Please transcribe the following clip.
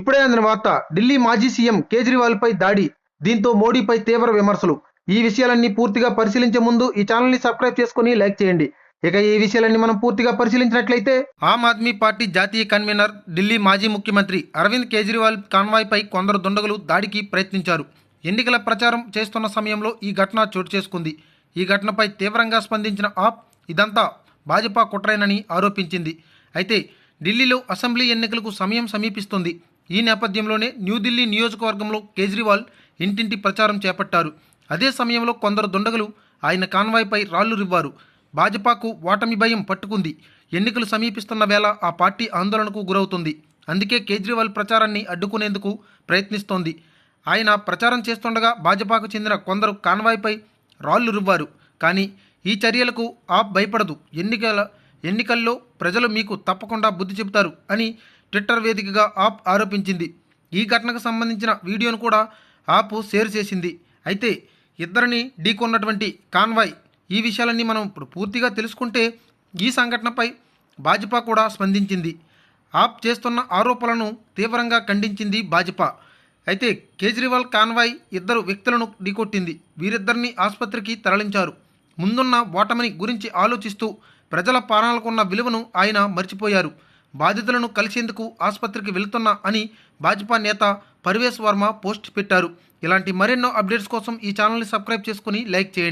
ఇప్పుడే అందిన వార్త ఢిల్లీ మాజీ సీఎం కేజ్రీవాల్ పై దాడి దీంతో మోడీపై తీవ్ర విమర్శలు. ఈ విషయాలన్నీ పూర్తిగా పరిశీలించే ముందు ఈ ఛానల్ని సబ్స్క్రైబ్ చేసుకుని లైక్ చేయండి. ఇక ఈ విషయాలన్నీ మనం పూర్తిగా పరిశీలించినట్లయితే ఆమ్ ఆద్మీ పార్టీ జాతీయ కన్వీనర్ ఢిల్లీ మాజీ ముఖ్యమంత్రి అరవింద్ కేజ్రీవాల్ కాన్వాయ్పై కొందరు దుండగులు దాడికి ప్రయత్నించారు. ఎన్నికల ప్రచారం చేస్తున్న సమయంలో ఈ ఘటన చోటు చేసుకుంది. ఈ ఘటనపై తీవ్రంగా స్పందించిన ఆప్ ఇదంతా భాజపా కుట్రేనని ఆరోపించింది. అయితే ఢిల్లీలో అసెంబ్లీ ఎన్నికలకు సమయం సమీపిస్తుంది. ఈ నేపథ్యంలోనే న్యూఢిల్లీ నియోజకవర్గంలో కేజ్రీవాల్ ఇంటింటి ప్రచారం చేపట్టారు. అదే సమయంలో కొందరు దుండగులు ఆయన కాన్వాయ్పై రాళ్ళు రివ్వారు. భాజపాకు ఓటమి భయం పట్టుకుంది. ఎన్నికలు సమీపిస్తున్న వేళ ఆ పార్టీ ఆందోళనకు గురవుతుంది. అందుకే కేజ్రీవాల్ ప్రచారాన్ని అడ్డుకునేందుకు ప్రయత్నిస్తోంది. ఆయన ప్రచారం చేస్తుండగా భాజపాకు చెందిన కొందరు కాన్వాయ్పై రాళ్ళు రువ్వారు. కానీ ఈ చర్యలకు ఆప్ భయపడదు. ఎన్నికల ఎన్నికల్లో ప్రజలు మీకు తప్పకుండా బుద్ధి చెబుతారు అని ట్విట్టర్ వేదికగా ఆప్ ఆరోపించింది. ఈ ఘటనకు సంబంధించిన వీడియోను కూడా ఆప్ షేర్ చేసింది. అయితే ఇద్దరిని ఢీకొన్నటువంటి కాన్వాయ్ ఈ విషయాలన్నీ మనం ఇప్పుడు పూర్తిగా తెలుసుకుంటే ఈ సంఘటనపై భాజపా కూడా స్పందించింది. ఆప్ చేస్తున్న ఆరోపణలను తీవ్రంగా ఖండించింది భాజపా. అయితే కేజ్రీవాల్ కాన్వాయ్ ఇద్దరు వ్యక్తులను ఢీకొట్టింది. వీరిద్దరిని ఆసుపత్రికి తరలించారు. ముందున్న ఓటమిని గురించి ఆలోచిస్తూ ప్రజల ప్రాణాలకున్న విలువను ఆయన మర్చిపోయారు. బాధితులను కలిసేందుకు ఆసుపత్రికి వెళ్తున్నా అని భాజపా నేత పర్వేశ్ వర్మ పోస్ట్ పెట్టారు. ఇలాంటి మరెన్నో అప్డేట్స్ కోసం ఈ ఛానల్ని సబ్స్క్రైబ్ చేసుకుని లైక్ చేయండి.